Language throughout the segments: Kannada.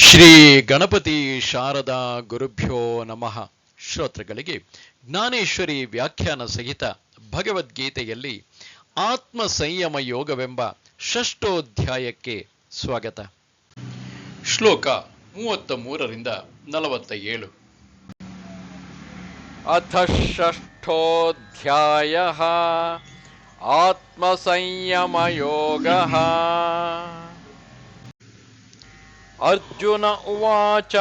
ಶ್ರೀ ಗಣಪತಿ ಶಾರದಾ ಗುರುಭ್ಯೋ ನಮಃ. ಶ್ರೋತೃಗಳಿಗೆ ಜ್ಞಾನೇಶ್ವರಿ ವ್ಯಾಖ್ಯಾನ ಸಹಿತ ಭಗವದ್ಗೀತೆಯಲ್ಲಿ ಆತ್ಮ ಸಂಯಮ ಯೋಗವೆಂಬ ಷಷ್ಠೋಧ್ಯಾಯಕ್ಕೆ ಸ್ವಾಗತ. ಶ್ಲೋಕ ಮೂವತ್ತ ಮೂರರಿಂದ ನಲವತ್ತ ಏಳು ಅಥ ಷಷ್ಠೋಧ್ಯಾಯ ಆತ್ಮ ಸಂಯಮ ಯೋಗ. अर्जुन उवाच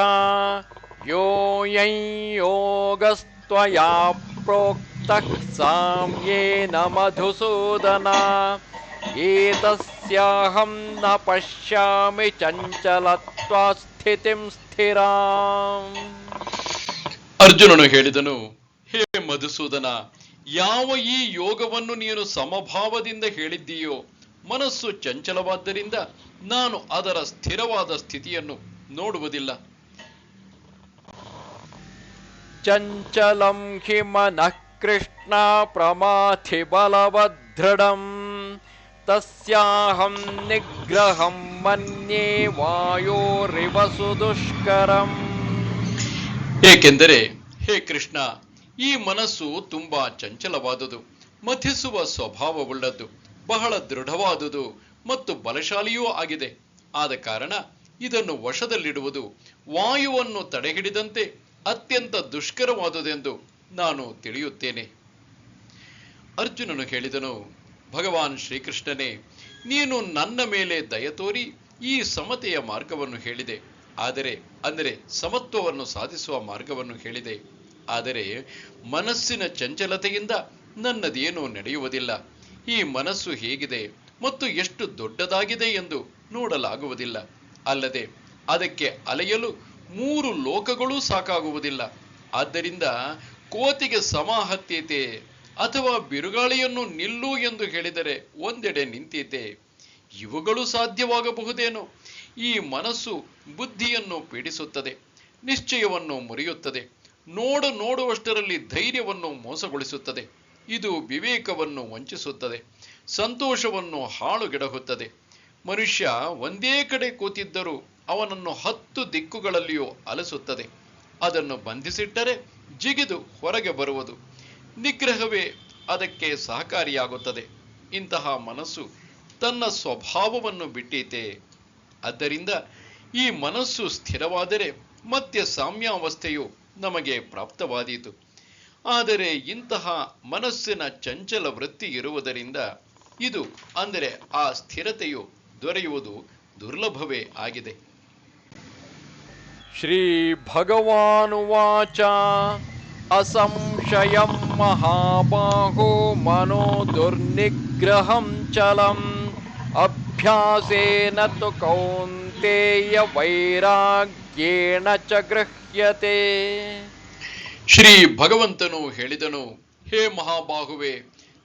योऽयं योगस्त्वया प्रोक्तः साम्येन मधुसूदन एतस्याहं न पश्यामि चञ्चलत्वा स्थितिं स्थिराम् ಅರ್ಜುನನು ಹೇಳಿದನು ಹೇ ಮಧುಸೂದನ ಯಾವ ಈ ಯೋಗವನ್ನು ನೀನು ಸಮಭಾವದಿಂದ ಹೇಳಿದ್ದೀಯೋ ಮನಸ್ಸು ಚಂಚಲವಾದ್ದರಿಂದ ನಾನು ಅದರ ಸ್ಥಿರವಾದ ಸ್ಥಿತಿಯನ್ನು ನೋಡುವುದಿಲ್ಲ. ಚಂಚಲಂ ಹಿ ಮನಃ ಕೃಷ್ಣ ಪ್ರಮಾಥಿ ಬಲವದೃಢಂ ತಸ್ಯಾಹಂ ನಿಗ್ರಹಂ ಮನ್ಯೇ ವಾಯೋರಿವಸು ದುಷ್ಕರಂ ಏಕೆಂದರೆ ಹೇ ಕೃಷ್ಣ ಈ ಮನಸ್ಸು ತುಂಬಾ ಚಂಚಲವಾದುದು ಮಥಿಸುವ ಸ್ವಭಾವವುಳ್ಳದ್ದು. ಬಹಳ ದೃಢವಾದುದು ಮತ್ತು ಬಲಶಾಲಿಯೂ ಆಗಿದೆ. ಆದ ಕಾರಣ ಇದನ್ನು ವಶದಲ್ಲಿಡುವುದು ವಾಯುವನ್ನು ತಡೆಹಿಡಿದಂತೆ ಅತ್ಯಂತ ದುಷ್ಕರವಾದುದೆಂದು ನಾನು ತಿಳಿಯುತ್ತೇನೆ. ಅರ್ಜುನನು ಹೇಳಿದನು, ಭಗವಾನ್ ಶ್ರೀಕೃಷ್ಣನೇ, ನೀನು ನನ್ನ ಮೇಲೆ ದಯ ತೋರಿ ಈ ಸಮತೆಯ ಮಾರ್ಗವನ್ನು ಹೇಳಿದೆ. ಆದರೆ, ಅಂದರೆ ಸಮತ್ವವನ್ನು ಸಾಧಿಸುವ ಮಾರ್ಗವನ್ನು ಹೇಳಿದೆ. ಆದರೆ ಮನಸ್ಸಿನ ಚಂಚಲತೆಯಿಂದ ನನ್ನದೇನೂ ನಡೆಯುವುದಿಲ್ಲ. ಈ ಮನಸ್ಸು ಹೇಗಿದೆ ಮತ್ತು ಎಷ್ಟು ದೊಡ್ಡದಾಗಿದೆ ಎಂದು ನೋಡಲಾಗುವುದಿಲ್ಲ. ಅಲ್ಲದೆ ಅದಕ್ಕೆ ಅಲೆಯಲು ಮೂರು ಲೋಕಗಳೂ ಸಾಕಾಗುವುದಿಲ್ಲ. ಆದ್ದರಿಂದ ಕೋತಿಗೆ ಸಮಾಹತ್ಯತೆ ಅಥವಾ ಬಿರುಗಾಳಿಯನ್ನು ನಿಲ್ಲು ಎಂದು ಹೇಳಿದರೆ ಒಂದೆಡೆ ನಿಂತೀತೆ ಇವುಗಳು ಸಾಧ್ಯವಾಗಬಹುದೇನೋ? ಈ ಮನಸ್ಸು ಬುದ್ಧಿಯನ್ನು ಪೀಡಿಸುತ್ತದೆ, ನಿಶ್ಚಯವನ್ನು ಮುರಿಯುತ್ತದೆ, ನೋಡು ನೋಡುವಷ್ಟರಲ್ಲಿ ಧೈರ್ಯವನ್ನು ಮೋಸಗೊಳಿಸುತ್ತದೆ. ಇದು ವಿವೇಕವನ್ನು ವಂಚಿಸುತ್ತದೆ, ಸಂತೋಷವನ್ನು ಹಾಳುಗೆಡಹುತ್ತದೆ. ಮನುಷ್ಯ ಒಂದೇ ಕಡೆ ಕೂತಿದ್ದರೂ ಅವನನ್ನು ಹತ್ತು ದಿಕ್ಕುಗಳಲ್ಲಿಯೂ ಅಲಸುತ್ತದೆ. ಅದನ್ನು ಬಂಧಿಸಿಟ್ಟರೆ ಜಿಗಿದು ಹೊರಗೆ ಬರುವುದು. ನಿಗ್ರಹವೇ ಅದಕ್ಕೆ ಸಹಕಾರಿಯಾಗುತ್ತದೆ. ಇಂತಹ ಮನಸ್ಸು ತನ್ನ ಸ್ವಭಾವವನ್ನು ಬಿಟ್ಟೀತೆ. ಆದ್ದರಿಂದ ಈ ಮನಸ್ಸು ಸ್ಥಿರವಾದರೆ ಮತ್ತೆ ಸಾಮ್ಯಾವಸ್ಥೆಯು ನಮಗೆ ಪ್ರಾಪ್ತವಾದೀತು. ಆದರೆ ಇಂತಹ ಮನಸ್ಸಿನ ಚಂಚಲ ವೃತ್ತಿ ಇರುವುದರಿಂದ ಇದು ಅಂದರೆ ಆ ಸ್ಥಿರತೆಯು ದೊರೆಯುವುದು ದುರ್ಲಭವೇ ಆಗಿದೆ श्रीभगवानुवाच असंशयं महाबाहो मनो दुर्निग्रहं चलम् अभ्यासेन तु कौन्तेय वैराग्येण च गृह्यते ಶ್ರೀ ಭಗವಂತನು ಹೇಳಿದನು, ಹೇ ಮಹಾಬಾಹುವೆ,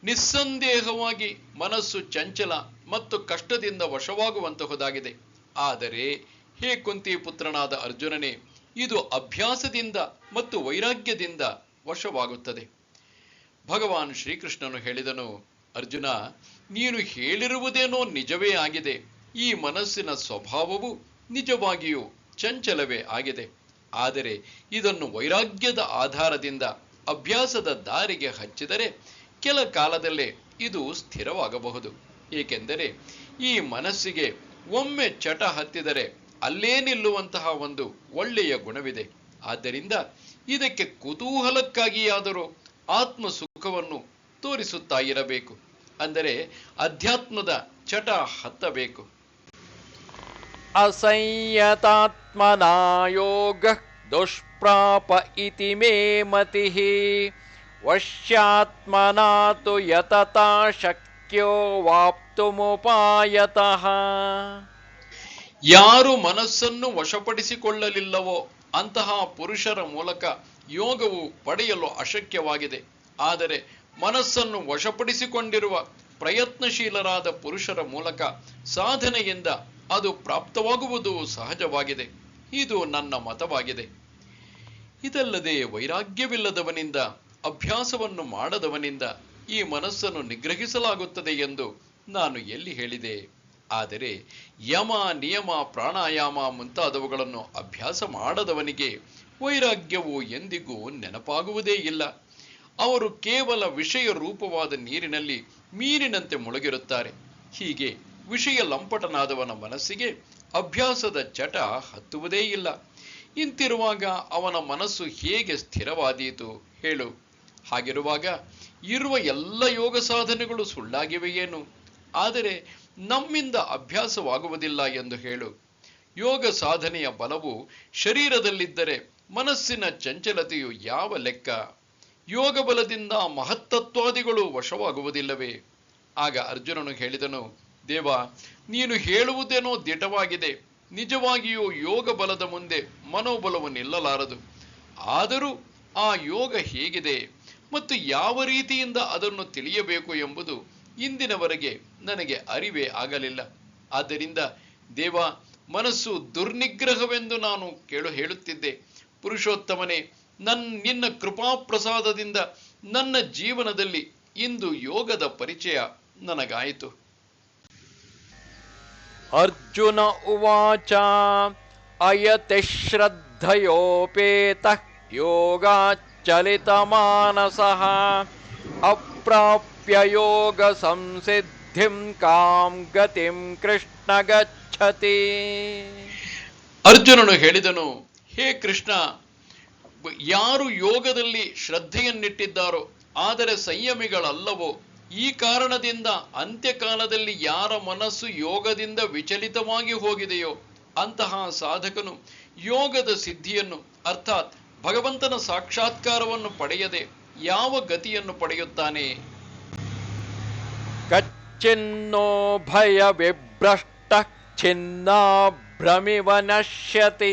ನಿಸ್ಸಂದೇಹವಾಗಿ ಮನಸ್ಸು ಚಂಚಲ ಮತ್ತು ಕಷ್ಟದಿಂದ ವಶವಾಗುವಂತಹುದಾಗಿದೆ. ಆದರೆ, ಹೇ ಕುಂತಿ ಪುತ್ರನಾದ ಅರ್ಜುನನೇ, ಇದು ಅಭ್ಯಾಸದಿಂದ ಮತ್ತು ವೈರಾಗ್ಯದಿಂದ ವಶವಾಗುತ್ತದೆ. ಭಗವಾನ್ ಶ್ರೀಕೃಷ್ಣನು ಹೇಳಿದನು, ಅರ್ಜುನ, ನೀನು ಹೇಳಿರುವುದೇನೋ ನಿಜವೇ ಆಗಿದೆ. ಈ ಮನಸ್ಸಿನ ಸ್ವಭಾವವು ನಿಜವಾಗಿಯೂ ಚಂಚಲವೇ ಆಗಿದೆ. ಆದರೆ ಇದನ್ನು ವೈರಾಗ್ಯದ ಆಧಾರದಿಂದ ಅಭ್ಯಾಸದ ದಾರಿಗೆ ಹಚ್ಚಿದರೆ ಕೆಲ ಕಾಲದಲ್ಲೇ ಇದು ಸ್ಥಿರವಾಗಬಹುದು. ಏಕೆಂದರೆ ಈ ಮನಸ್ಸಿಗೆ ಒಮ್ಮೆ ಚಟ ಹತ್ತಿದರೆ ಅಲ್ಲೇ ನಿಲ್ಲುವಂತಹ ಒಂದು ಒಳ್ಳೆಯ ಗುಣವಿದೆ. ಆದ್ದರಿಂದ ಇದಕ್ಕೆ ಕುತೂಹಲಕ್ಕಾಗಿಯಾದರೂ ಆತ್ಮ ಸುಖವನ್ನು ತೋರಿಸುತ್ತಾ ಇರಬೇಕು. ಅಂದರೆ ಅಧ್ಯಾತ್ಮದ ಚಟ ಹತ್ತಬೇಕು. ಆತ್ಮನಾಯೋಗ ದುಷ್ಪ್ರಾಪ ಇತಿ ಮೇ ಮತಿ ವಶ್ಯಾತ್ಮನಾತು ಯತತಾ ಶಕ್ಯೋ ವಾಪ್ತುಮುಪಾಯತಃ ಯಾರು ಮನಸ್ಸನ್ನು ವಶಪಡಿಸಿಕೊಳ್ಳಲಿಲ್ಲವೋ ಅಂತಹ ಪುರುಷರ ಮೂಲಕ ಯೋಗವು ಪಡೆಯಲು ಅಶಕ್ಯವಾಗಿದೆ. ಆದರೆ ಮನಸ್ಸನ್ನು ವಶಪಡಿಸಿಕೊಂಡಿರುವ ಪ್ರಯತ್ನಶೀಲರಾದ ಪುರುಷರ ಮೂಲಕ ಸಾಧನೆಯಿಂದ ಅದು ಪ್ರಾಪ್ತವಾಗುವುದು ಸಹಜವಾಗಿದೆ. ಇದು ನನ್ನ ಮತವಾಗಿದೆ. ಇದಲ್ಲದೆ ವೈರಾಗ್ಯವಿಲ್ಲದವನಿಂದ, ಅಭ್ಯಾಸವನ್ನು ಮಾಡದವನಿಂದ ಈ ಮನಸ್ಸನ್ನು ನಿಗ್ರಹಿಸಲಾಗುತ್ತದೆ ಎಂದು ನಾನು ಎಲ್ಲಿ ಹೇಳಿದೆ. ಆದರೆ ಯಮ, ನಿಯಮ, ಪ್ರಾಣಾಯಾಮ ಮುಂತಾದವುಗಳನ್ನು ಅಭ್ಯಾಸ ಮಾಡದವನಿಗೆ ವೈರಾಗ್ಯವು ಎಂದಿಗೂ ನೆನಪಾಗುವುದೇ ಇಲ್ಲ. ಅವರು ಕೇವಲ ವಿಷಯ ರೂಪವಾದ ನೀರಿನಲ್ಲಿ ಮೀನಿನಂತೆ ಮುಳುಗಿರುತ್ತಾರೆ. ಹೀಗೆ ವಿಷಯ ಲಂಪಟನಾದವನ ಮನಸ್ಸಿಗೆ ಅಭ್ಯಾಸದ ಚಟ ಹತ್ತುವುದೇ ಇಲ್ಲ. ಇಂತಿರುವಾಗ ಅವನ ಮನಸ್ಸು ಹೇಗೆ ಸ್ಥಿರವಾದೀತು ಹೇಳು. ಹಾಗಿರುವಾಗ ಇರುವ ಎಲ್ಲ ಯೋಗ ಸಾಧನೆಗಳು ಸುಳ್ಳಾಗಿವೆಯೇನು ಆದರೆ ನಮ್ಮಿಂದ ಅಭ್ಯಾಸವಾಗುವುದಿಲ್ಲ ಎಂದು ಹೇಳು. ಯೋಗ ಸಾಧನೆಯ ಬಲವು ಶರೀರದಲ್ಲಿದ್ದರೆ ಮನಸ್ಸಿನ ಚಂಚಲತೆಯು ಯಾವ ಲೆಕ್ಕ? ಯೋಗ ಬಲದಿಂದ ಮಹತ್ತತ್ವಾದಿಗಳು ವಶವಾಗುವುದಿಲ್ಲವೇ? ಆಗ ಅರ್ಜುನನು ಹೇಳಿದನು ದೇವ, ನೀನು ಹೇಳುವುದೇನೋ ದಿಟವಾಗಿದೆ. ನಿಜವಾಗಿಯೂ ಯೋಗ ಬಲದ ಮುಂದೆ ಮನೋಬಲವು ನಿಲ್ಲಲಾರದು ಆದರೂ ಆ ಯೋಗ ಹೇಗಿದೆ ಮತ್ತು ಯಾವ ರೀತಿಯಿಂದ ಅದನ್ನು ತಿಳಿಯಬೇಕು ಎಂಬುದು ಇಂದಿನವರೆಗೆ ನನಗೆ ಅರಿವೇ ಆಗಲಿಲ್ಲ. ಆದ್ದರಿಂದ ದೇವ, ಮನಸ್ಸು ದುರ್ನಿಗ್ರಹವೆಂದು ನಾನು ಕೇಳು ಹೇಳುತ್ತಿದ್ದೆ. ಪುರುಷೋತ್ತಮನೇ, ನನ್, ನಿನ್ನ ಕೃಪಾಪ್ರಸಾದದಿಂದ ನನ್ನ ಜೀವನದಲ್ಲಿ ಇಂದು ಯೋಗದ ಪರಿಚಯ ನನಗಾಯಿತು. ಅರ್ಜುನ ಉವಾಚ, ಅಯತಿ ಶ್ರದ್ಧಯೋಪೇತ ಮಾನಸ ಅಪ್ರಾಪ್ಯ ಯೋಗ ಸಂಸಿದ್ಧಿಂ ಕಾಂ ಗತಿಂ ಕೃಷ್ಣ ಗಚ್ಚತಿ. ಅರ್ಜುನನು ಹೇಳಿದನು, ಹೇ ಕೃಷ್ಣ, ಯಾರು ಯೋಗದಲ್ಲಿ ಶ್ರದ್ಧೆಯನ್ನಿಟ್ಟಿದ್ದಾರೋ, ಆದರೆ ಸಂಯಮಿಗಳಲ್ಲವೋ? ಈ ಕಾರಣದಿಂದ ಅಂತ್ಯಕಾಲದಲ್ಲಿ ಯಾರ ಮನಸ್ಸು ಯೋಗದಿಂದ ವಿಚಲಿತವಾಗಿ ಹೋಗಿದೆಯೋ ಅಂತಹ ಸಾಧಕನು ಯೋಗದ ಸಿದ್ಧಿಯನ್ನು, ಅರ್ಥಾತ್ ಭಗವಂತನ ಸಾಕ್ಷಾತ್ಕಾರವನ್ನು ಪಡೆಯದೆ ಯಾವ ಗತಿಯನ್ನು ಪಡೆಯುತ್ತಾನೆ? ಕಚ್ಚಿನ್ನೋ ಭಯ ವಿಭ್ರಷ್ಟ ಛಿನ್ನಾಭ್ರಮಿವ ನಶ್ಯತಿ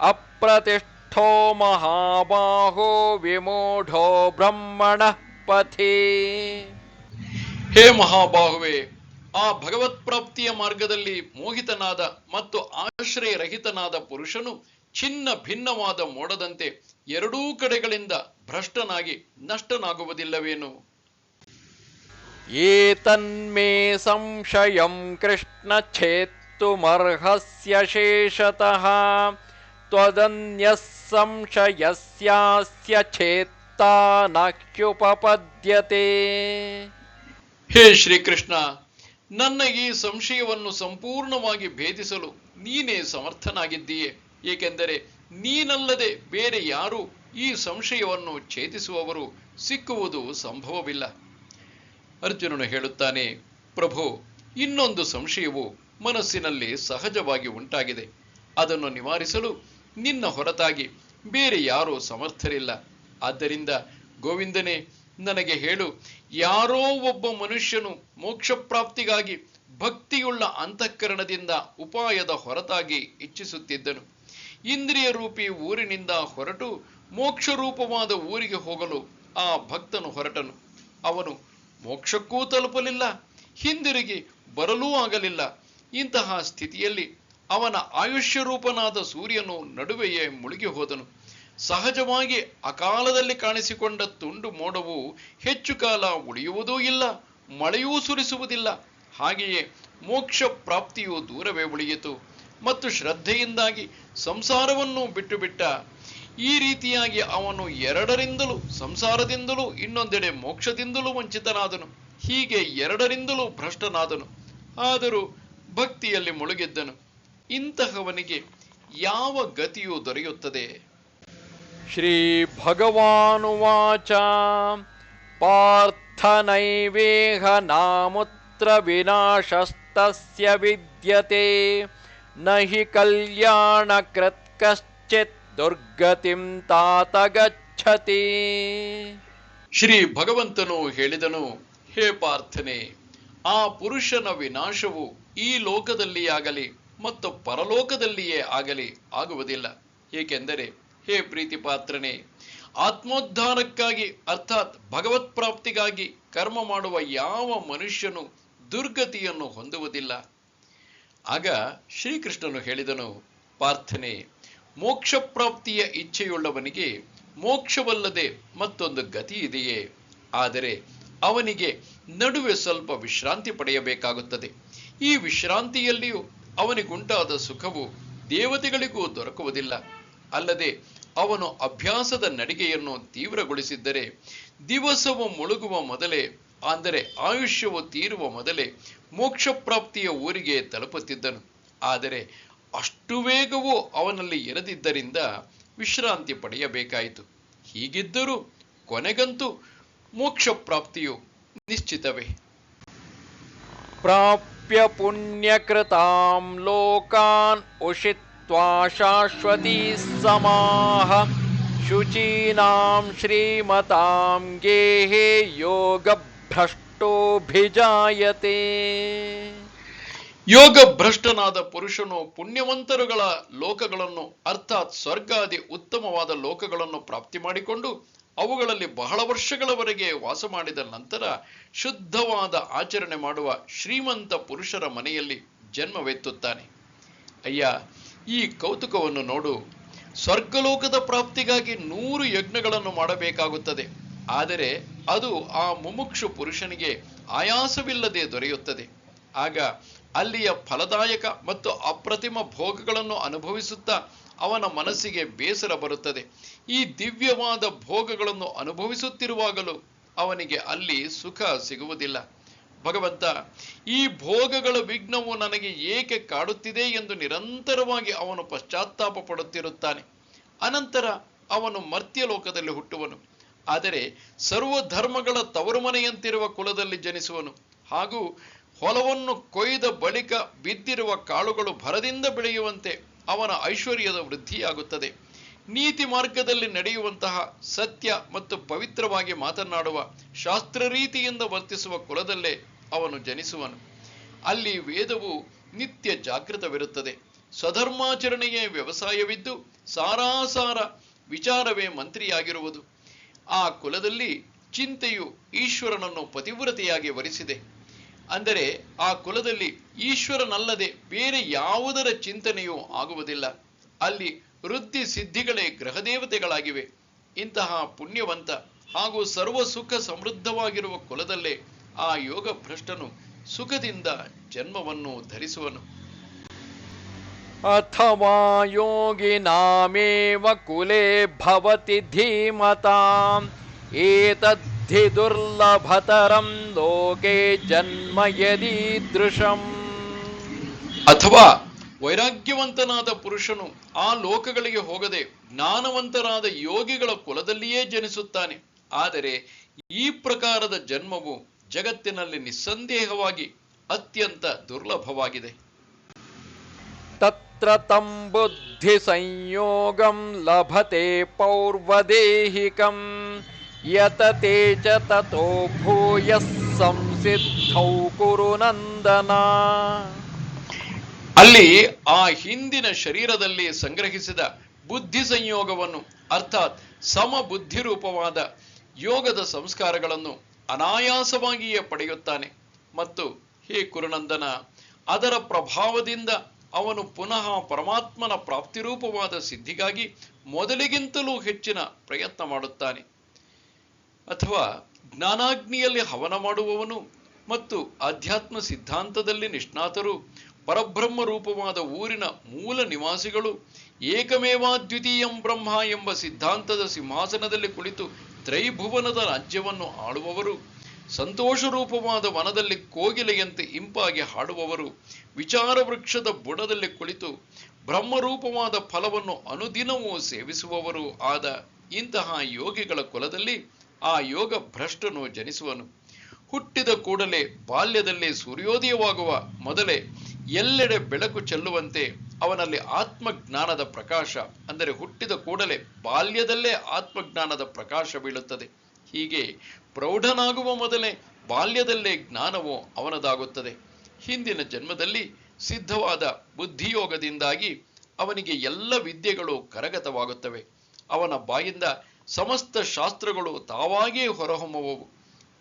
ಅಪ್ರತಿಷ್ಠೋ ಮಹಾಬಾಹೋ ವಿಮೂಢೋ ಬ್ರಹ್ಮಣ ಪಥಿ. ಹೇ ಮಹಾಬಾಹುವೆ, ಆ ಭಗವತ್ ಪ್ರಾಪ್ತಿಯ ಮಾರ್ಗದಲ್ಲಿ ಮೋಹಿತನಾದ ಮತ್ತು ಆಶ್ರಯರಹಿತನಾದ ಪುರುಷನು ಚಿನ್ನ ಭಿನ್ನವಾದ ಮೋಡದಂತೆ ಎರಡೂ ಕಡೆಗಳಿಂದ ಭ್ರಷ್ಟನಾಗಿ ನಷ್ಟನಾಗುವುದಿಲ್ಲವೇನು? ಏತನ್ಮೇ ಸಂಶಯಂ ಕೃಷ್ಣ ಛೇತ್ತುಮರ್ಹಸ್ಯ ಶೇಷತಃ ತ್ವದನ್ಯ ಸಂಶಯಸ್ಯಾಸ್ಯ ಛೇತ್ತಾ ನಹ್ಯುಪಪದ್ಯತೆ ಹೇ ಶ್ರೀಕೃಷ್ಣ ನನ್ನ ಈ ಸಂಶಯವನ್ನು ಸಂಪೂರ್ಣವಾಗಿ ಭೇದಿಸಲು ನೀನೇ ಸಮರ್ಥನಾಗಿದ್ದೀಯೆ. ಏಕೆಂದರೆ ನೀನಲ್ಲದೆ ಬೇರೆ ಯಾರೂ ಈ ಸಂಶಯವನ್ನು ಛೇದಿಸುವವರು ಸಿಕ್ಕುವುದು ಸಂಭವವಿಲ್ಲ. ಅರ್ಜುನನು ಹೇಳುತ್ತಾನೆ, ಪ್ರಭು, ಇನ್ನೊಂದು ಸಂಶಯವು ಮನಸ್ಸಿನಲ್ಲಿ ಸಹಜವಾಗಿ ಉಂಟಾಗಿದೆ. ಅದನ್ನು ನಿವಾರಿಸಲು ನಿನ್ನ ಹೊರತಾಗಿ ಬೇರೆ ಯಾರೂ ಸಮರ್ಥರಿಲ್ಲ. ಆದ್ದರಿಂದ ಗೋವಿಂದನೇ ನನಗೆ ಹೇಳು, ಯಾರೋ ಒಬ್ಬ ಮನುಷ್ಯನು ಮೋಕ್ಷ ಪ್ರಾಪ್ತಿಗಾಗಿ ಭಕ್ತಿಯುಳ್ಳ ಅಂತಃಕರಣದಿಂದ ಉಪಾಯದ ಹೊರತಾಗಿ ಇಚ್ಛಿಸುತ್ತಿದ್ದನು. ಇಂದ್ರಿಯ ರೂಪಿ ಊರಿನಿಂದ ಹೊರಟು ಮೋಕ್ಷ ರೂಪವಾದ ಊರಿಗೆ ಹೋಗಲು ಆ ಭಕ್ತನು ಹೊರಟನು. ಅವನು, ಮೋಕ್ಷಕ್ಕೂ ತಲುಪಲಿಲ್ಲ, ಹಿಂದಿರುಗಿ ಬರಲೂ ಆಗಲಿಲ್ಲ. ಇಂತಹ ಸ್ಥಿತಿಯಲ್ಲಿ ಅವನ ಆಯುಷ್ಯ ರೂಪನಾದ ಸೂರ್ಯನು ನಡುವೆಯೇ ಮುಳುಗಿ ಹೋದನು. ಸಹಜವಾಗಿ ಅಕಾಲದಲ್ಲಿ ಕಾಣಿಸಿಕೊಂಡ ತುಂಡು ಮೋಡವು ಹೆಚ್ಚು ಕಾಲ ಉಳಿಯುವುದೂ ಇಲ್ಲ, ಮಳೆಯೂ ಸುರಿಸುವುದಿಲ್ಲ. ಹಾಗೆಯೇ ಮೋಕ್ಷ ಪ್ರಾಪ್ತಿಯು ದೂರವೇ ಉಳಿಯಿತು ಮತ್ತು ಶ್ರದ್ಧೆಯಿಂದಾಗಿ ಸಂಸಾರವನ್ನು ಬಿಟ್ಟು ಬಿಟ್ಟ ಈ ರೀತಿಯಾಗಿ ಅವನು ಎರಡರಿಂದಲೂ, ಸಂಸಾರದಿಂದಲೂ, ಇನ್ನೊಂದೆಡೆ ಮೋಕ್ಷದಿಂದಲೂ ವಂಚಿತನಾದನು. ಹೀಗೆ ಎರಡರಿಂದಲೂ ಭ್ರಷ್ಟನಾದನು. ಆದರೂ ಭಕ್ತಿಯಲ್ಲಿ ಮುಳುಗಿದ್ದನು. ಇಂತಹವನಿಗೆ ಯಾವ ಗತಿಯು ದೊರೆಯುತ್ತದೆ. श्रीभगवानुवाच पार्थनैवेह नामुत्र विनाशस्तस्य विद्यते न हि कल्याणकृत् कश्चित् दुर्गतिं तात गच्छति ಶ್ರೀ ಭಗವಂತನು ಹೇಳಿದನು ಹೇ ಪಾರ್ಥನೆ ಆ ಪುರುಷನ ವಿನಾಶವು ಈ ಲೋಕದಲ್ಲಿಯಾಗಲಿ ಮತ್ತು ಪರಲೋಕದಲ್ಲಿಯೇ ಆಗಲಿ ಆಗುವುದಿಲ್ಲ ಏಕೆಂದರೆ ಹೇ ಪ್ರೀತಿ ಪಾತ್ರನೇ, ಆತ್ಮೋದ್ಧಾರಕ್ಕಾಗಿ ಅರ್ಥಾತ್ ಭಗವತ್ ಪ್ರಾಪ್ತಿಗಾಗಿ ಕರ್ಮ ಮಾಡುವ ಯಾವ ಮನುಷ್ಯನು ದುರ್ಗತಿಯನ್ನು ಹೊಂದುವುದಿಲ್ಲ. ಆಗ ಶ್ರೀಕೃಷ್ಣನು ಹೇಳಿದನು ಪ್ರಾರ್ಥನೆ ಮೋಕ್ಷ ಪ್ರಾಪ್ತಿಯ ಇಚ್ಛೆಯುಳ್ಳವನಿಗೆ ಮೋಕ್ಷವಲ್ಲದೆ ಮತ್ತೊಂದು ಗತಿ ಇದೆಯೇ? ಆದರೆ ಅವನಿಗೆ ನಡುವೆ ಸ್ವಲ್ಪ ವಿಶ್ರಾಂತಿ ಪಡೆಯಬೇಕಾಗುತ್ತದೆ. ಈ ವಿಶ್ರಾಂತಿಯಲ್ಲಿಯೂ ಅವನಿಗುಂಟಾದ ಸುಖವು ದೇವತೆಗಳಿಗೂ ದೊರಕುವುದಿಲ್ಲ. ಅಲ್ಲದೆ ಅವನು ಅಭ್ಯಾಸದ ನಡಿಗೆಯನ್ನು ತೀವ್ರಗೊಳಿಸಿದ್ದರೆ ದಿವಸವು ಮುಳುಗುವ ಮೊದಲೇ, ಅಂದರೆ ಆಯುಷ್ಯವು ತೀರುವ ಮೊದಲೇ ಮೋಕ್ಷ ಪ್ರಾಪ್ತಿಯ ಊರಿಗೆ ತಲುಪುತ್ತಿದ್ದನು. ಆದರೆ ಅಷ್ಟು ವೇಗವೂ ಅವನಲ್ಲಿ ಇರದಿದ್ದರಿಂದ ವಿಶ್ರಾಂತಿ ಪಡೆಯಬೇಕಾಯಿತು. ಹೀಗಿದ್ದರೂ ಕೊನೆಗಂತೂ ಮೋಕ್ಷ ಪ್ರಾಪ್ತಿಯು ನಿಶ್ಚಿತವೇ. ಪ್ರಾಪ್ಯ ಪುಣ್ಯಕೃತಾಂ ಲೋಕಾನ್ ಉಷಿತ್ವಾ ಶಾಶ್ವತೀ ಸಮಾಹ ಶುಚೀನಾಂ ಶ್ರೀಮತಾಂ ಗೇಹೇ ಯೋಗ ಭ್ರಷ್ಟೋಭಿಜಾಯತೆ ಯೋಗ ಭ್ರಷ್ಟನಾದ ಪುರುಷನು ಪುಣ್ಯವಂತರುಗಳ ಲೋಕಗಳನ್ನು, ಅರ್ಥಾತ್ ಸ್ವರ್ಗಾದಿ ಉತ್ತಮವಾದ ಲೋಕಗಳನ್ನು ಪ್ರಾಪ್ತಿ ಮಾಡಿಕೊಂಡು, ಅವುಗಳಲ್ಲಿ ಬಹಳ ವರ್ಷಗಳವರೆಗೆ ವಾಸ ಮಾಡಿದ ನಂತರ ಶುದ್ಧವಾದ ಆಚರಣೆ ಮಾಡುವ ಶ್ರೀಮಂತ ಪುರುಷರ ಮನೆಯಲ್ಲಿ ಜನ್ಮವೆತ್ತುತ್ತಾನೆ. ಅಯ್ಯ ಈ ಕೌತುಕವನ್ನು ನೋಡು. ಸ್ವರ್ಗಲೋಕದ ಪ್ರಾಪ್ತಿಗಾಗಿ ನೂರು ಯಜ್ಞಗಳನ್ನು ಮಾಡಬೇಕಾಗುತ್ತದೆ. ಆದರೆ ಅದು ಆ ಮುಮುಕ್ಷು ಪುರುಷನಿಗೆ ಆಯಾಸವಿಲ್ಲದೆ ದೊರೆಯುತ್ತದೆ. ಆಗ ಅಲ್ಲಿಯ ಫಲದಾಯಕ ಮತ್ತು ಅಪ್ರತಿಮ ಭೋಗಗಳನ್ನು ಅನುಭವಿಸುತ್ತಾ ಅವನ ಮನಸ್ಸಿಗೆ ಬೇಸರ ಬರುತ್ತದೆ. ಈ ದಿವ್ಯವಾದ ಭೋಗಗಳನ್ನು ಅನುಭವಿಸುತ್ತಿರುವಾಗಲೂ ಅವನಿಗೆ ಅಲ್ಲಿ ಸುಖ ಸಿಗುವುದಿಲ್ಲ. ಭಗವಂತ, ಈ ಭೋಗಗಳ ವಿಘ್ನವು ನನಗೆ ಏಕೆ ಕಾಡುತ್ತಿದೆ ಎಂದು ನಿರಂತರವಾಗಿ ಅವನು ಪಶ್ಚಾತ್ತಾಪ ಪಡುತ್ತಿರುತ್ತಾನೆ. ಅನಂತರ ಅವನು ಮರ್ತ್ಯಲೋಕದಲ್ಲಿ ಹುಟ್ಟುವನು. ಆದರೆ ಸರ್ವ ಧರ್ಮಗಳ ತವರು ಮನೆಯಂತಿರುವ ಕುಲದಲ್ಲಿ ಜನಿಸುವನು. ಹಾಗೂ ಹೊಲವನ್ನು ಕೊಯ್ದ ಬಳಿಕ ಬಿದ್ದಿರುವ ಕಾಳುಗಳು ಭರದಿಂದ ಬೆಳೆಯುವಂತೆ ಅವನ ಐಶ್ವರ್ಯದ ವೃದ್ಧಿಯಾಗುತ್ತದೆ. ನೀತಿ ಮಾರ್ಗದಲ್ಲಿ ನಡೆಯುವಂತಹ ಸತ್ಯ ಮತ್ತು ಪವಿತ್ರವಾಗಿ ಮಾತನಾಡುವ ಶಾಸ್ತ್ರ ರೀತಿಯಿಂದ ವರ್ತಿಸುವ ಕುಲದಲ್ಲೇ ಅವನು ಜನಿಸುವನು. ಅಲ್ಲಿ ವೇದವು ನಿತ್ಯ ಜಾಗೃತವಿರುತ್ತದೆ. ಸ್ವಧರ್ಮಾಚರಣೆಯೇ ವ್ಯವಸಾಯವಿದ್ದು ಸಾರಾಸಾರ ವಿಚಾರವೇ ಮಂತ್ರಿಯಾಗಿರುವುದು. ಆ ಕುಲದಲ್ಲಿ ಚಿಂತೆಯು ಈಶ್ವರನನ್ನು ಪತಿವ್ರತೆಯಾಗಿ ವರಿಸಿದೆ. ಅಂದರೆ ಆ ಕುಲದಲ್ಲಿ ಈಶ್ವರನಲ್ಲದೆ ಬೇರೆ ಯಾವುದರ ಚಿಂತನೆಯೂ ಆಗುವುದಿಲ್ಲ. ಅಲ್ಲಿ ವೃದ್ಧಿ ಸಿದ್ಧಿಗಳೇ ಗ್ರಹದೇವತೆಗಳಾಗಿವೆ ಇಂತಹ ಪುಣ್ಯವಂತ ಹಾಗೂ ಸರ್ವ ಸುಖ ಸಮೃದ್ಧವಾಗಿರುವ ಕುಲದಲ್ಲೇ ಆ ಯೋಗ ಭ್ರಷ್ಟನು ಸುಖದಿಂದ ಜನ್ಮವನ್ನು ಧರಿಸುವನು. ಅಥವಾ ಯೋಗಿನಾಮೇವ ಕುಲೇ ಭವತಿ ಧೀಮತಾಂ. ಏತದ್ಧಿ ದುರ್ಲಭತರಂ ಲೋಕೆ ಜನ್ಮ ಯದೀದೃಶಂ. ಅಥವಾ ವೈರಾಗ್ಯವಂತನಾದ ಪುರುಷನು ಆ ಲೋಕಗಳಿಗೆ ಹೋಗದೆ ಜ್ಞಾನವಂತರಾದ ಯೋಗಿಗಳ ಕುಲದಲ್ಲಿಯೇ ಜನಿಸುತ್ತಾನೆ. ಆದರೆ ಈ ಪ್ರಕಾರದ ಜನ್ಮವು ಜಗತ್ತಿನಲ್ಲಿ ನಿಸ್ಸಂದೇಹವಾಗಿ ಅತ್ಯಂತ ದುರ್ಲಭವಾಗಿದೆ. ತತ್ರ ತಂ ಬುದ್ಧಿ ಸಂಯೋಗಂ ಲಭತೆ ಪೌರ್ವದೇಹಿಕಂ ಯತತೆ ಚ ತಥೋ ಭೂಯ ಸಂಸಿದ್ಧೌ ಕುರು ನಂದನ ಅಲ್ಲಿ ಆ ಹಿಂದಿನ ಶರೀರದಲ್ಲಿ ಸಂಗ್ರಹಿಸಿದ ಬುದ್ಧಿ ಸಂಯೋಗವನ್ನು ಅರ್ಥಾತ್ ಸಮ ಬುದ್ಧಿ ರೂಪವಾದ ಯೋಗದ ಸಂಸ್ಕಾರಗಳನ್ನು ಅನಾಯಾಸವಾಗಿಯೇ ಪಡೆಯುತ್ತಾನೆ. ಮತ್ತು ಹೇ ಕುರುನಂದನ ಅದರ ಪ್ರಭಾವದಿಂದ ಅವನು ಪುನಃ ಪರಮಾತ್ಮನ ಪ್ರಾಪ್ತಿರೂಪವಾದ ಸಿದ್ಧಿಗಾಗಿ ಮೊದಲಿಗಿಂತಲೂ ಹೆಚ್ಚಿನ ಪ್ರಯತ್ನ ಮಾಡುತ್ತಾನೆ. ಅಥವಾ ಜ್ಞಾನಾಗ್ನಿಯಲ್ಲಿ ಹವನ ಮಾಡುವವನು ಮತ್ತು ಆಧ್ಯಾತ್ಮ ಸಿದ್ಧಾಂತದಲ್ಲಿ ನಿಷ್ಣಾತರು ಪರಬ್ರಹ್ಮ ರೂಪವಾದ ಊರಿನ ಮೂಲ ನಿವಾಸಿಗಳು ಏಕಮೇವಾದ್ವಿತೀಯಂ ಬ್ರಹ್ಮ ಎಂಬ ಸಿದ್ಧಾಂತದ ಸಿಂಹಾಸನದಲ್ಲಿ ಕುಳಿತು ತ್ರೈಭುವನದ ರಾಜ್ಯವನ್ನು ಆಳುವವರು, ಸಂತೋಷ ರೂಪವಾದ ವನದಲ್ಲಿ ಕೋಗಿಲೆಯಂತೆ ಇಂಪಾಗಿ ಹಾಡುವವರು, ವಿಚಾರ ವೃಕ್ಷದ ಬುಡದಲ್ಲಿ ಕುಳಿತು ಬ್ರಹ್ಮರೂಪವಾದ ಫಲವನ್ನು ಅನುದಿನವೂ ಸೇವಿಸುವವರು ಆದ ಇಂತಹ ಯೋಗಿಗಳ ಕುಲದಲ್ಲಿ ಆ ಯೋಗ ಭ್ರಷ್ಟನು ಜನಿಸುವನು. ಹುಟ್ಟಿದ ಕೂಡಲೇ ಬಾಲ್ಯದಲ್ಲಿ ಸೂರ್ಯೋದಯವಾಗುವ ಮೊದಲೇ ಎಲ್ಲೆಡೆ ಬೆಳಕು ಚೆಲ್ಲುವಂತೆ ಅವನಲ್ಲಿ ಆತ್ಮಜ್ಞಾನದ ಪ್ರಕಾಶ, ಅಂದರೆ ಹುಟ್ಟಿದ ಕೂಡಲೇ ಬಾಲ್ಯದಲ್ಲೇ ಆತ್ಮಜ್ಞಾನದ ಪ್ರಕಾಶ ಬೀಳುತ್ತದೆ. ಹೀಗೆ ಪ್ರೌಢನಾಗುವ ಮೊದಲೇ ಬಾಲ್ಯದಲ್ಲೇ ಜ್ಞಾನವು ಅವನದಾಗುತ್ತದೆ. ಹಿಂದಿನ ಜನ್ಮದಲ್ಲಿ ಸಿದ್ಧವಾದ ಬುದ್ಧಿಯೋಗದಿಂದಾಗಿ ಅವನಿಗೆ ಎಲ್ಲ ವಿದ್ಯೆಗಳು ಕರಗತವಾಗುತ್ತವೆ. ಅವನ ಬಾಯಿಂದ ಸಮಸ್ತ ಶಾಸ್ತ್ರಗಳು ತಾವಾಗಿಯೇ ಹೊರಹೊಮ್ಮುವವು.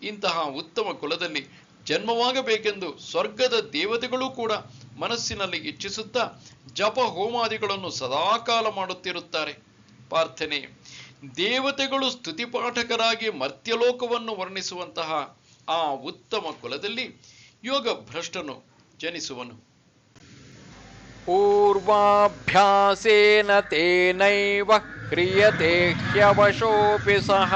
ಇಂತಹ ಉತ್ತಮ ಕುಲದಲ್ಲಿ ಜನ್ಮವಾಗಬೇಕೆಂದು ಸ್ವರ್ಗದ ದೇವತೆಗಳೂ ಕೂಡ ಮನಸ್ಸಿನಲ್ಲಿ ಇಚ್ಛಿಸುತ್ತಾ ಜಪ ಹೋಮಾದಿಗಳನ್ನು ಸದಾಕಾಲ ಮಾಡುತ್ತಿರುತ್ತಾರೆ. ಪ್ರಾರ್ಥನೆ. ದೇವತೆಗಳು ಸ್ತುತಿಪಾಠಕರಾಗಿ ಮರ್ತ್ಯಲೋಕವನ್ನು ವರ್ಣಿಸುವಂತಹ ಆ ಉತ್ತಮ ಕುಲದಲ್ಲಿ ಯೋಗ ಭ್ರಷ್ಟನು ಜನಿಸುವನು. ಪೂರ್ವಾಭ್ಯಾಸೇನ ತೇನೈವ ಕ್ರಿಯತೆ ಹ್ಯವಶೋಪಿ ಸಹ.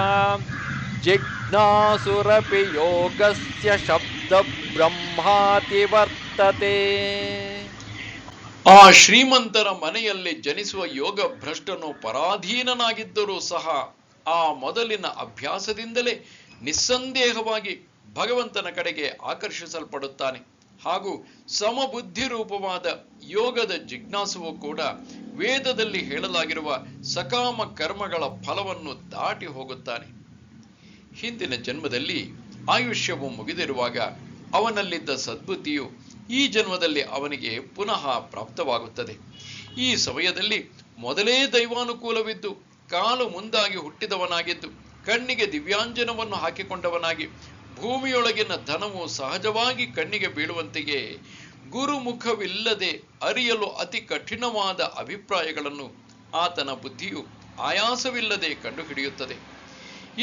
ಜಿಜ್ಞಾಸುರಪಿ ಯೋಗಸ್ಯ ಶಬ್ದ ಬ್ರಹ್ಮಾತಿವರ್ತ ವರ್ತತೆ ಆ ಶ್ರೀಮಂತರ ಮನೆಯಲ್ಲಿ ಜನಿಸುವ ಯೋಗ ಭ್ರಷ್ಟನು ಪರಾಧೀನನಾಗಿದ್ದರೂ ಸಹ ಆ ಮೊದಲಿನ ಅಭ್ಯಾಸದಿಂದಲೇ ನಿಸ್ಸಂದೇಹವಾಗಿ ಭಗವಂತನ ಕಡೆಗೆ ಆಕರ್ಷಿಸಲ್ಪಡುತ್ತಾನೆ. ಹಾಗೂ ಸಮಬುದ್ಧಿ ರೂಪವಾದ ಯೋಗದ ಜಿಜ್ಞಾಸುವು ಕೂಡ ವೇದದಲ್ಲಿ ಹೇಳಲಾಗಿರುವ ಸಕಾಮ ಕರ್ಮಗಳ ಫಲವನ್ನು ದಾಟಿ ಹೋಗುತ್ತಾನೆ. ಹಿಂದಿನ ಜನ್ಮದಲ್ಲಿ ಆಯುಷ್ಯವು ಮುಗಿದಿರುವಾಗ ಅವನಲ್ಲಿದ್ದ ಸದ್ಬುದ್ಧಿಯು ಈ ಜನ್ಮದಲ್ಲಿ ಅವನಿಗೆ ಪುನಃ ಪ್ರಾಪ್ತವಾಗುತ್ತದೆ. ಈ ಸಮಯದಲ್ಲಿ ಮೊದಲೇ ದೈವಾನುಕೂಲವಿದ್ದು, ಕಾಲು ಮುಂದಾಗಿ ಹುಟ್ಟಿದವನಾಗಿದ್ದು, ಕಣ್ಣಿಗೆ ದಿವ್ಯಾಂಜನವನ್ನು ಹಾಕಿಕೊಂಡವನಾಗಿ, ಭೂಮಿಯೊಳಗಿನ ಧನವು ಸಹಜವಾಗಿ ಕಣ್ಣಿಗೆ ಬೀಳುವಂತೆಯೇ ಗುರುಮುಖವಿಲ್ಲದೆ ಅರಿಯಲು ಅತಿ ಕಠಿಣವಾದ ಅಭಿಪ್ರಾಯಗಳನ್ನು ಆತನ ಬುದ್ಧಿಯು ಆಯಾಸವಿಲ್ಲದೆ ಕಂಡುಹಿಡಿಯುತ್ತದೆ.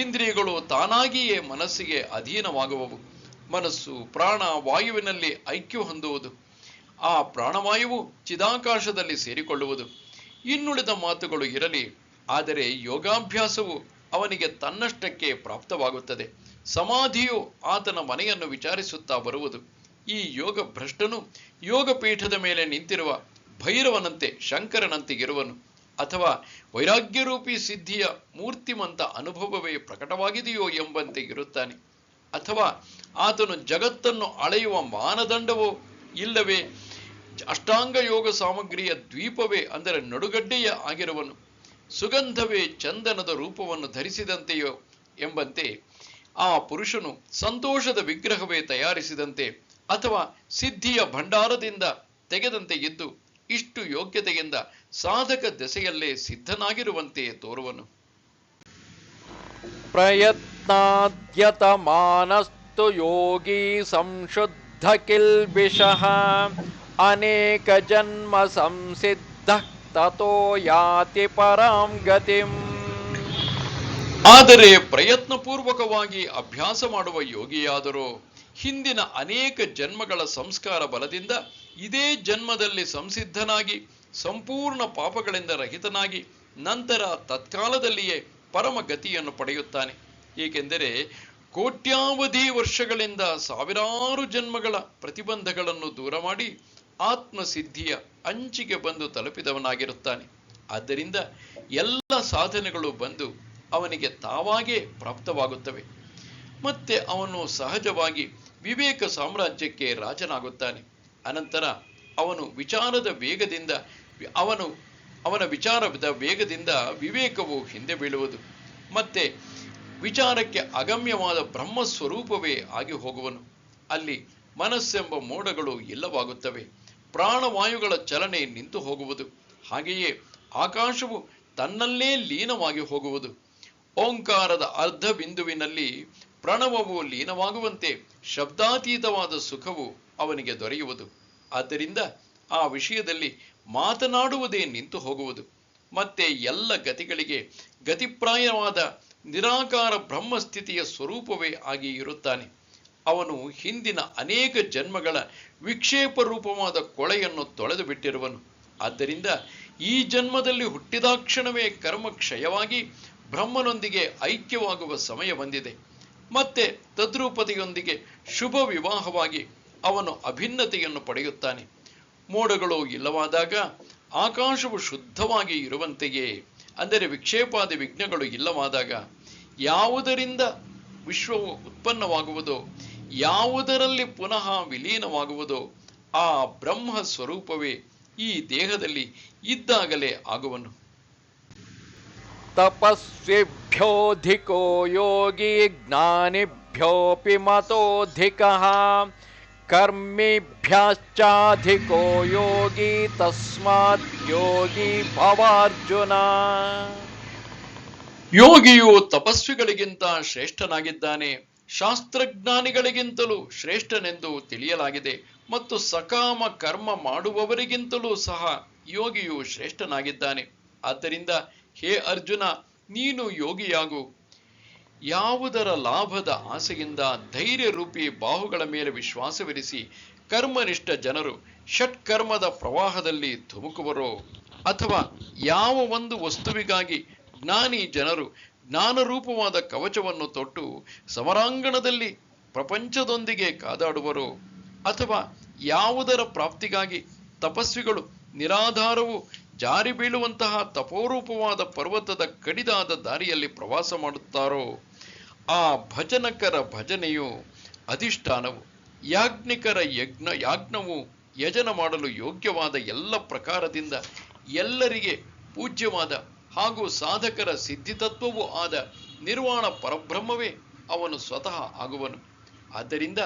ಇಂದ್ರಿಯಗಳು ತಾನಾಗಿಯೇ ಮನಸ್ಸಿಗೆ ಅಧೀನವಾಗುವವು. ಮನಸ್ಸು ಪ್ರಾಣ ವಾಯುವಿನಲ್ಲಿ ಐಕ್ಯ ಹೊಂದುವುದು. ಆ ಪ್ರಾಣವಾಯುವು ಚಿದಾಕಾಶದಲ್ಲಿ ಸೇರಿಕೊಳ್ಳುವುದು. ಇನ್ನುಳಿದ ಮಾತುಗಳು ಇರಲಿ, ಆದರೆ ಯೋಗಾಭ್ಯಾಸವು ಅವನಿಗೆ ತನ್ನಷ್ಟಕ್ಕೆ ಪ್ರಾಪ್ತವಾಗುತ್ತದೆ. ಸಮಾಧಿಯು ಆತನ ಮನೆಯನ್ನು ವಿಚಾರಿಸುತ್ತಾ ಬರುವುದು. ಈ ಯೋಗ ಭ್ರಷ್ಟನು ಯೋಗ ಪೀಠದ ಮೇಲೆ ನಿಂತಿರುವ ಭೈರವನಂತೆ ಶಂಕರನಂತೆ ಇರುವನು. ಅಥವಾ ವೈರಾಗ್ಯರೂಪಿ ಸಿದ್ಧಿಯ ಮೂರ್ತಿಮಂತ ಅನುಭವವೇ ಪ್ರಕಟವಾಗಿದೆಯೋ ಎಂಬಂತೆ ಇರುತ್ತಾನೆ. ಅಥವಾ ಆತನು ಜಗತ್ತನ್ನು ಅಳೆಯುವ ಮಾನದಂಡವೋ ಇಲ್ಲವೇ? ಅಷ್ಟಾಂಗ ಯೋಗ ಸಾಮಗ್ರಿಯ ದ್ವೀಪವೇ ಅಂದರೆ ನಡುಗಡ್ಡೆಯ ಆಗಿರುವನು. ಸುಗಂಧವೇ ಚಂದನದ ರೂಪವನ್ನು ಧರಿಸಿದಂತೆಯೋ ಎಂಬಂತೆ ಆ ಪುರುಷನು ಸಂತೋಷದ ವಿಗ್ರಹವೇ ತಯಾರಿಸಿದಂತೆ ಅಥವಾ ಸಿದ್ಧಿಯ ಭಂಡಾರದಿಂದ ತೆಗೆದಂತೆ ಇದ್ದು ಇಷ್ಟು ಯೋಗ್ಯತೆಯಿಂದ ಸಾಧಕ ದೆಸೆಯಲ್ಲೇ ಸಿದ್ಧನಾಗಿರುವಂತೆ ತೋರುವನು. ಯೋಗಿ ಸಂಶುದ್ಧ ಕಿಲ್ಬಿಷಃ ಅನೇಕ ಜನ್ಮ ಸಂಸಿದ್ಧ ತೋ ಯಾತಿ ಪರಾಂ ಗತಿಂ. ಆದರೆ ಪ್ರಯತ್ನಪೂರ್ವಕವಾಗಿ ಅಭ್ಯಾಸ ಮಾಡುವ ಯೋಗಿಯಾದರೂ ಹಿಂದಿನ ಅನೇಕ ಜನ್ಮಗಳ ಸಂಸ್ಕಾರ ಬಲದಿಂದ ಇದೇ ಜನ್ಮದಲ್ಲಿ ಸಂಸಿದ್ಧನಾಗಿ, ಸಂಪೂರ್ಣ ಪಾಪಗಳಿಂದ ರಹಿತನಾಗಿ ನಂತರ ತತ್ಕಾಲದಲ್ಲಿಯೇ ಪರಮಗತಿಯನ್ನು ಪಡೆಯುತ್ತಾನೆ. ಏಕೆಂದರೆ ಕೋಟ್ಯಾವಧಿ ವರ್ಷಗಳಿಂದ ಸಾವಿರಾರು ಜನ್ಮಗಳ ಪ್ರತಿಬಂಧಗಳನ್ನು ದೂರ ಮಾಡಿ ಆತ್ಮಸಿದ್ಧಿಯ ಅಂಚಿಗೆ ಬಂದು ತಲುಪಿದವನಾಗಿರುತ್ತಾನೆ. ಆದ್ದರಿಂದ ಎಲ್ಲ ಸಾಧನೆಗಳು ಬಂದು ಅವನಿಗೆ ತಾವಾಗೇ ಪ್ರಾಪ್ತವಾಗುತ್ತವೆ. ಮತ್ತೆ ಅವನು ಸಹಜವಾಗಿ ವಿವೇಕ ಸಾಮ್ರಾಜ್ಯಕ್ಕೆ ರಾಜನಾಗುತ್ತಾನೆ. ಅನಂತರ ಅವನು ವಿಚಾರದ ವೇಗದಿಂದ ಅವನು, ಅವನ ವಿಚಾರದ ವೇಗದಿಂದ ವಿವೇಕವು ಹಿಂದೆ ಬೀಳುವುದು. ಮತ್ತೆ ವಿಚಾರಕ್ಕೆ ಅಗಮ್ಯವಾದ ಬ್ರಹ್ಮ ಸ್ವರೂಪವೇ ಆಗಿ ಹೋಗುವನು. ಅಲ್ಲಿ ಮನಸ್ಸೆಂಬ ಮೋಡಗಳು ಇಲ್ಲವಾಗುತ್ತವೆ. ಪ್ರಾಣವಾಯುಗಳ ಚಲನೆ ನಿಂತು ಹೋಗುವುದು. ಹಾಗೆಯೇ ಆಕಾಶವು ತನ್ನಲ್ಲೇ ಲೀನವಾಗಿ ಹೋಗುವುದು. ಓಂಕಾರದ ಅರ್ಧ ಬಿಂದುವಿನಲ್ಲಿ ಪ್ರಣವವು ಲೀನವಾಗುವಂತೆ ಶಬ್ದಾತೀತವಾದ ಸುಖವು ಅವನಿಗೆ ದೊರೆಯುವುದು. ಆದ್ದರಿಂದ ಆ ವಿಷಯದಲ್ಲಿ ಮಾತನಾಡುವುದೇ ನಿಂತು ಹೋಗುವುದು. ಮತ್ತೆ ಎಲ್ಲ ಗತಿಗಳಿಗೆ ಗತಿಪ್ರಾಯವಾದ ನಿರಾಕಾರ ಬ್ರಹ್ಮಸ್ಥಿತಿಯ ಸ್ವರೂಪವೇ ಆಗಿ ಇರುತ್ತಾನೆ. ಅವನು ಹಿಂದಿನ ಅನೇಕ ಜನ್ಮಗಳ ವಿಕ್ಷೇಪ ರೂಪವಾದ ಕೊಳೆಯನ್ನು ತೊಳೆದು ಬಿಟ್ಟಿರುವನು. ಆದ್ದರಿಂದ ಈ ಜನ್ಮದಲ್ಲಿ ಹುಟ್ಟಿದಾಕ್ಷಣವೇ ಕರ್ಮ ಕ್ಷಯವಾಗಿ ಬ್ರಹ್ಮನೊಂದಿಗೆ ಐಕ್ಯವಾಗುವ ಸಮಯ ಬಂದಿದೆ. ಮತ್ತೆ ತದ್ರೂಪತೆಯೊಂದಿಗೆ ಶುಭ ವಿವಾಹವಾಗಿ ಅವನು ಅಭಿನ್ನತೆಯನ್ನು ಪಡೆಯುತ್ತಾನೆ. ಮೋಡಗಳು ಇಲ್ಲವಾದಾಗ ಆಕಾಶವು ಶುದ್ಧವಾಗಿ ಇರುವಂತೆಯೇ ಅಂದರೆ ವಿಕ್ಷೇಪಾದಿ ವಿಘ್ನಗಳು ಇಲ್ಲವಾದಾಗ ಯಾವುದರಿಂದ ವಿಶ್ವವು ಉತ್ಪನ್ನವಾಗುವುದೋ, ಯಾವುದರಲ್ಲಿ ಪುನಃ ವಿಲೀನವಾಗುವುದೋ, ಆ ಬ್ರಹ್ಮ ಸ್ವರೂಪವೇ ಈ ದೇಹದಲ್ಲಿ ಇದ್ದಾಗಲೇ ಆಗುವನು. ತಪಸ್ವಿಭ್ಯೋಧಿಕೋ ಯೋಗಿ ಜ್ಞಾನಿಭ್ಯೋಪಿ ಮತೋಧಿಕ. कर्मिभ्यश्चाधिको योगी तस्मात् योगी भवार्जुन ಯೋಗಿಯು ತಪಸ್ವಿಗಳಿಗಿಂತ ಶ್ರೇಷ್ಠನಾಗಿದ್ದಾನೆ ಶಾಸ್ತ್ರಜ್ಞಾನಿಗಳಿಗಿಂತಲೂ ಶ್ರೇಷ್ಠನೆಂದು ತಿಳಿಯಲಾಗಿದೆ ಮತ್ತು ಸಕಾಮ ಕರ್ಮ ಮಾಡುವವರಿಗಿಂತಲೂ ಸಹ ಯೋಗಿಯು ಶ್ರೇಷ್ಠನಾಗಿದ್ದಾನೆ ಆದ್ದರಿಂದ ಹೇ ಅರ್ಜುನ ನೀನು ಯೋಗಿಯಾಗು ಯಾವುದರ ಲಾಭದ ಆಸೆಯಿಂದ ಧೈರ್ಯ ರೂಪಿ ಬಾಹುಗಳ ಮೇಲೆ ವಿಶ್ವಾಸವಿರಿಸಿ ಕರ್ಮನಿಷ್ಠ ಜನರು ಷಟ್ಕರ್ಮದ ಪ್ರವಾಹದಲ್ಲಿ ಧುಮುಕುವರೋ? ಅಥವಾ ಯಾವ ಒಂದು ವಸ್ತುವಿಗಾಗಿ ಜ್ಞಾನಿ ಜನರು ಜ್ಞಾನರೂಪವಾದ ಕವಚವನ್ನು ತೊಟ್ಟು ಸಮರಾಂಗಣದಲ್ಲಿ ಪ್ರಪಂಚದೊಂದಿಗೆ ಕಾದಾಡುವರು? ಅಥವಾ ಯಾವುದರ ಪ್ರಾಪ್ತಿಗಾಗಿ ತಪಸ್ವಿಗಳು ನಿರಾಧಾರವು ಜಾರಿ ಬೀಳುವಂತಹ ತಪೋರೂಪವಾದ ಪರ್ವತದ ಕಡಿದಾದ ದಾರಿಯಲ್ಲಿ ಪ್ರವಾಸ ಮಾಡುತ್ತಾರೋ? ಆ ಭಜನಕರ ಭಜನೆಯು ಅಧಿಷ್ಠಾನವು. ಯಾಜ್ಞಿಕರ ಯಜ್ಞ, ಯಾಜ್ಞವು ಯಜನ ಮಾಡಲು ಯೋಗ್ಯವಾದ ಎಲ್ಲ ಪ್ರಕಾರದಿಂದ ಎಲ್ಲರಿಗೆ ಪೂಜ್ಯವಾದ ಹಾಗೂ ಸಾಧಕರ ಸಿದ್ಧಿತತ್ವವೂ ಆದ ನಿರ್ವಾಣ ಪರಬ್ರಹ್ಮವೇ ಅವನು ಸ್ವತಃ ಆಗುವನು. ಆದ್ದರಿಂದ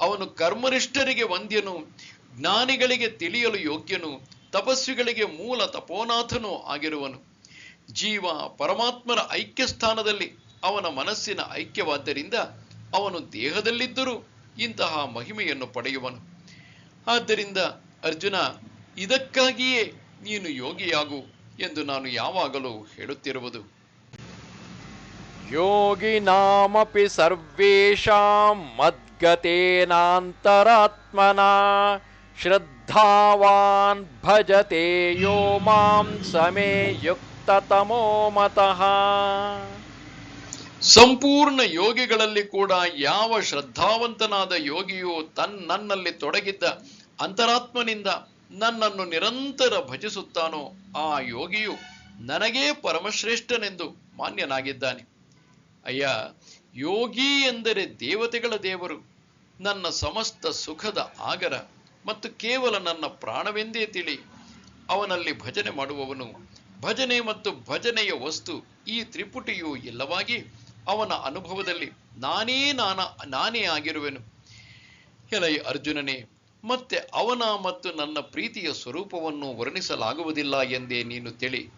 ಅವನು ಕರ್ಮನಿಷ್ಠರಿಗೆ ವಂದ್ಯನು, ಜ್ಞಾನಿಗಳಿಗೆ ತಿಳಿಯಲು ಯೋಗ್ಯನು, ತಪಸ್ವಿಗಳಿಗೆ ಮೂಲ ತಪೋನಾಥನೂ ಆಗಿರುವನು. ಜೀವ ಪರಮಾತ್ಮನ ಐಕ್ಯ ಸ್ಥಾನದಲ್ಲಿ ಅವನ ಮನಸ್ಸಿನ ಐಕ್ಯವಾದ್ದರಿಂದ ಅವನು ದೇಹದಲ್ಲಿದ್ದರೂ ಇಂತಹ ಮಹಿಮೆಯನ್ನು ಪಡೆಯುವನು. ಆದ್ದರಿಂದ ಅರ್ಜುನ, ಇದಕ್ಕಾಗಿಯೇ ನೀನು ಯೋಗಿಯಾಗು ಎಂದು ನಾನು ಯಾವಾಗಲೂ ಹೇಳುತ್ತಿರುವುದು. ಯೋಗಿ ನಾಮಪಿ ಸರ್ವೇಷಾಂ ಮದ್ಗತೇನಾಂತರಾತ್ಮನ ಶ್ರದ್ಧಾವಾನ್ ಭಜತೆ ಯೋ ಮಾಂ ಸಮೇ ಯುಕ್ತತಮೋ ಮತಃ. ಸಂಪೂರ್ಣ ಯೋಗಿಗಳಲ್ಲಿ ಕೂಡ ಯಾವ ಶ್ರದ್ಧಾವಂತನಾದ ಯೋಗಿಯು ತನ್ನಲ್ಲಿ ತೊಡಗಿದ್ದ ಅಂತರಾತ್ಮನಿಂದ ನನ್ನನ್ನು ನಿರಂತರ ಭಜಿಸುತ್ತಾನೋ ಆ ಯೋಗಿಯು ನನಗೇ ಪರಮಶ್ರೇಷ್ಠನೆಂದು ಮಾನ್ಯನಾಗಿದ್ದಾನೆ. ಅಯ್ಯ, ಯೋಗಿ ಎಂದರೆ ದೇವತೆಗಳ ದೇವರು. ನನ್ನ ಸಮಸ್ತ ಸುಖದ ಆಗರ ಮತ್ತು ಕೇವಲ ನನ್ನ ಪ್ರಾಣವೆಂದೇ ತಿಳಿ ಅವನಲ್ಲಿ ಭಜನೆ ಮಾಡುವವನು. ಭಜನೆ ಮತ್ತು ಭಜನೆಯ ವಸ್ತು ಈ ತ್ರಿಪುಟಿಯು ಇಲ್ಲವಾಗಿ ಅವನ ಅನುಭವದಲ್ಲಿ ನಾನೇ ನಾನ, ನಾನೇ ಆಗಿರುವೆನು. ಎಲೈ ಅರ್ಜುನನೇ, ಮತ್ತೆ ಅವನ ಮತ್ತು ನನ್ನ ಪ್ರೀತಿಯ ಸ್ವರೂಪವನ್ನು ವರ್ಣಿಸಲಾಗುವುದಿಲ್ಲ ಎಂದೇ ನೀನು ತಿಳಿ.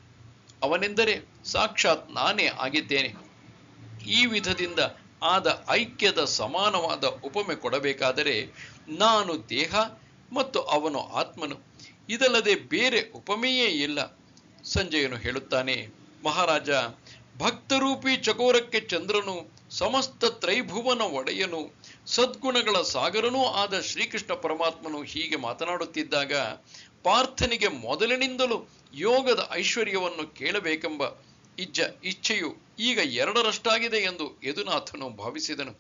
ಅವನೆಂದರೆ ಸಾಕ್ಷಾತ್ ನಾನೇ ಆಗಿದ್ದೇನೆ. ಈ ವಿಧದಿಂದ ಆದ ಐಕ್ಯದ ಸಮಾನವಾದ ಉಪಮೆ ಕೊಡಬೇಕಾದರೆ ನಾನು ದೇಹ ಮತ್ತು ಅವನು ಆತ್ಮನು. ಇದಲ್ಲದೆ ಬೇರೆ ಉಪಮೆಯೇ ಇಲ್ಲ. ಸಂಜಯನು ಹೇಳುತ್ತಾನೆ, ಮಹಾರಾಜ ಭಕ್ತರೂಪಿ ಚಕೋರಕ್ಕೆ ಚಂದ್ರನು, ಸಮಸ್ತ ತ್ರೈಭುವನ ಒಡೆಯನು, ಸದ್ಗುಣಗಳ ಸಾಗರನೂ ಆದ ಶ್ರೀಕೃಷ್ಣ ಪರಮಾತ್ಮನು ಹೀಗೆ ಮಾತನಾಡುತ್ತಿದ್ದಾಗ, ಪಾರ್ಥನಿಗೆ ಮೊದಲಿನಿಂದಲೂ ಯೋಗದ ಐಶ್ವರ್ಯವನ್ನು ಕೇಳಬೇಕೆಂಬ ಇಜ್ಜ, ಇಚ್ಛೆಯು ಈಗ ಎರಡರಷ್ಟಾಗಿದೆ ಎಂದು ಯದುನಾಥನು ಭಾವಿಸಿದನು.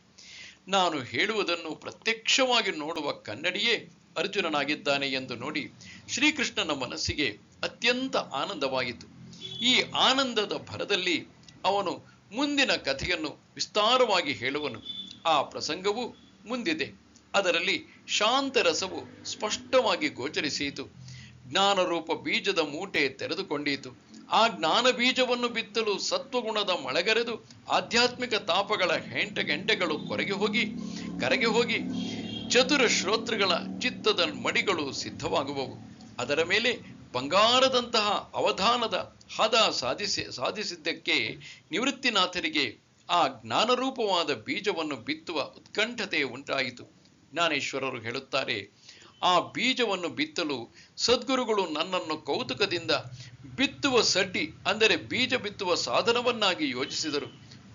ನಾನು ಹೇಳುವುದನ್ನು ಪ್ರತ್ಯಕ್ಷವಾಗಿ ನೋಡುವ ಕನ್ನಡಿಯೇ ಅರ್ಜುನನಾಗಿದ್ದಾನೆ ಎಂದು ನೋಡಿ ಶ್ರೀಕೃಷ್ಣನ ಮನಸ್ಸಿಗೆ ಅತ್ಯಂತ ಆನಂದವಾಯಿತು. ಈ ಆನಂದದ ಭರದಲ್ಲಿ ಅವನು ಮುಂದಿನ ಕಥೆಯನ್ನು ವಿಸ್ತಾರವಾಗಿ ಹೇಳುವನು. ಆ ಪ್ರಸಂಗವು ಮುಂದಿದೆ. ಅದರಲ್ಲಿ ಶಾಂತರಸವು ಸ್ಪಷ್ಟವಾಗಿ ಗೋಚರಿಸಿತು. ಜ್ಞಾನರೂಪ ಬೀಜದ ಮೂಟೆ ತೆರೆದುಕೊಂಡಿತು. ಆ ಜ್ಞಾನ ಬೀಜವನ್ನು ಬಿತ್ತಲು ಸತ್ವಗುಣದ ಮಳೆಗರೆದು ಆಧ್ಯಾತ್ಮಿಕ ತಾಪಗಳ ಹೆಂಟಗೆಂಟೆಗಳು ಕೊರಗೆ ಹೋಗಿ, ಕರಗೆ ಹೋಗಿ ಚತುರ ಶ್ರೋತೃಗಳ ಚಿತ್ತದ ಮಡಿಗಳು ಸಿದ್ಧವಾಗುವವು. ಅದರ ಮೇಲೆ ಬಂಗಾರದಂತಹ ಅವಧಾನದ ಹದ ಸಾಧಿಸಿ ಸಾಧಿಸಿದ್ದಕ್ಕೆ ನಿವೃತ್ತಿನಾಥರಿಗೆ ಆ ಜ್ಞಾನರೂಪವಾದ ಬೀಜವನ್ನು ಬಿತ್ತುವ ಉತ್ಕಂಠತೆ ಉಂಟಾಯಿತು. ಜ್ಞಾನೇಶ್ವರರು ಹೇಳುತ್ತಾರೆ, ಆ ಬೀಜವನ್ನು ಬಿತ್ತಲು ಸದ್ಗುರುಗಳು ನನ್ನನ್ನು ಕೌತುಕದಿಂದ ಬಿತ್ತುವ ಸಡ್ಡಿ, ಅಂದರೆ ಬೀಜ ಬಿತ್ತುವ ಸಾಧನವನ್ನಾಗಿ ಯೋಜಿಸಿದರು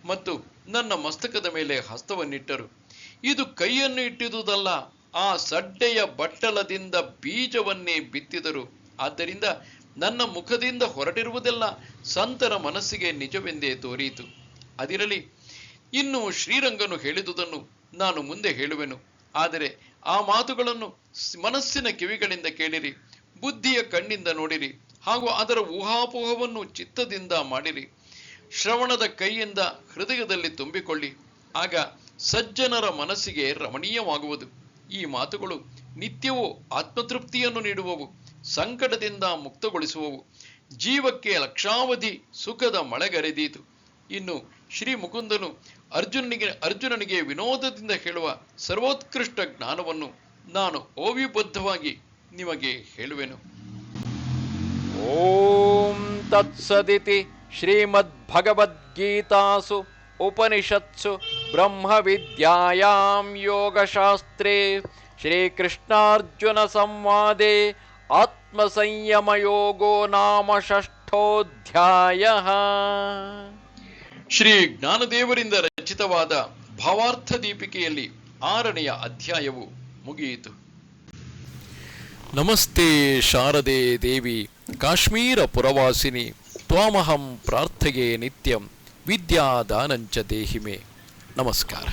ಮತ್ತು ನನ್ನ ಮಸ್ತಕದ ಮೇಲೆ ಹಸ್ತವನ್ನಿಟ್ಟರು. ಇದು ಕೈಯನ್ನು ಇಟ್ಟಿದುದಲ್ಲ ಆ ಸಡ್ಡೆಯ ಬಟ್ಟಲದಿಂದ ಬೀಜವನ್ನೇ ಬಿತ್ತಿದರು. ಆದ್ದರಿಂದ ನನ್ನ ಮುಖದಿಂದ ಹೊರಟಿರುವುದೆಲ್ಲ ಸಂತರ ಮನಸ್ಸಿಗೆ ನಿಜವೆಂದೇ ತೋರಿಯಿತು. ಅದಿರಲಿ, ಇನ್ನು ಶ್ರೀರಂಗನು ಹೇಳಿದುದನ್ನು ನಾನು ಮುಂದೆ ಹೇಳುವೆನು. ಆದರೆ ಆ ಮಾತುಗಳನ್ನು ಮನಸ್ಸಿನ ಕಿವಿಗಳಿಂದ ಕೇಳಿರಿ, ಬುದ್ಧಿಯ ಕಣ್ಣಿಂದ ನೋಡಿರಿ, ಹಾಗೂ ಅದರ ಊಹಾಪೋಹವನ್ನು ಚಿತ್ತದಿಂದ ಮಾಡಿರಿ. ಶ್ರವಣದ ಕೈಯಿಂದ ಹೃದಯದಲ್ಲಿ ತುಂಬಿಕೊಳ್ಳಿ. ಆಗ ಸಜ್ಜನರ ಮನಸ್ಸಿಗೆ ರಮಣೀಯವಾಗುವುದು. ಈ ಮಾತುಗಳು ನಿತ್ಯವೂ ಆತ್ಮತೃಪ್ತಿಯನ್ನು ನೀಡುವವು. ಸಂಕಟದಿಂದ ಮುಕ್ತಗೊಳಿಸುವವು. ಜೀವಕ್ಕೆ ಲಕ್ಷಾವಧಿ ಸುಖದ ಮಳೆಗರೆದೀತು ಇನ್ನು ಶ್ರೀ ಮುಕುಂದನು ಅರ್ಜುನನಿಗೆ ಅರ್ಜುನನಿಗೆ ವಿನೋದದಿಂದ ಹೇಳುವ ಸರ್ವೋತ್ಕೃಷ್ಟ ಜ್ಞಾನವನ್ನು ನಾನು ಓವಿಬದ್ಧವಾಗಿ ನಿಮಗೆ ಹೇಳುವೆನು. ಓಂ ತತ್ಸದಿತಿ ಶ್ರೀಮದ್ಭಗವದ್ಗೀತಾಸು ಉಪನಿಷತ್ಸು ಬ್ರಹ್ಮವಿದ್ಯಾಯಾಂ ಯೋಗಶಾಸ್ತ್ರೇ. ಶ್ರೀಕೃಷ್ಣಾರ್ಜುನ ಸಂವಾದೇ ಆತ್ಮಸಂಯಮಯೋಗೋ ನಾಮ ಷಷ್ಠೋಧ್ಯಾಯ. ಶ್ರೀ ಜ್ಞಾನದೇವರಿಂದ ರಚಿತವಾದ ಭಾವಾರ್ಥ ದೀಪಿಕೆಯಲ್ಲಿ ಆರನೆಯ ಅಧ್ಯಾಯವು ಮುಗಿಯಿತು. ನಮಸ್ತೆ ಶಾರದೆ ದೇವಿ ಕಾಶ್ಮೀರ ಪುರವಾಸಿನಿ ತ್ವಾಮಹಂ ಪ್ರಾರ್ಥಗೆ ನಿತ್ಯಂ ವಿದ್ಯಾದಾನಂಚ ದೇಹಿಮೆ. ನಮಸ್ಕಾರ.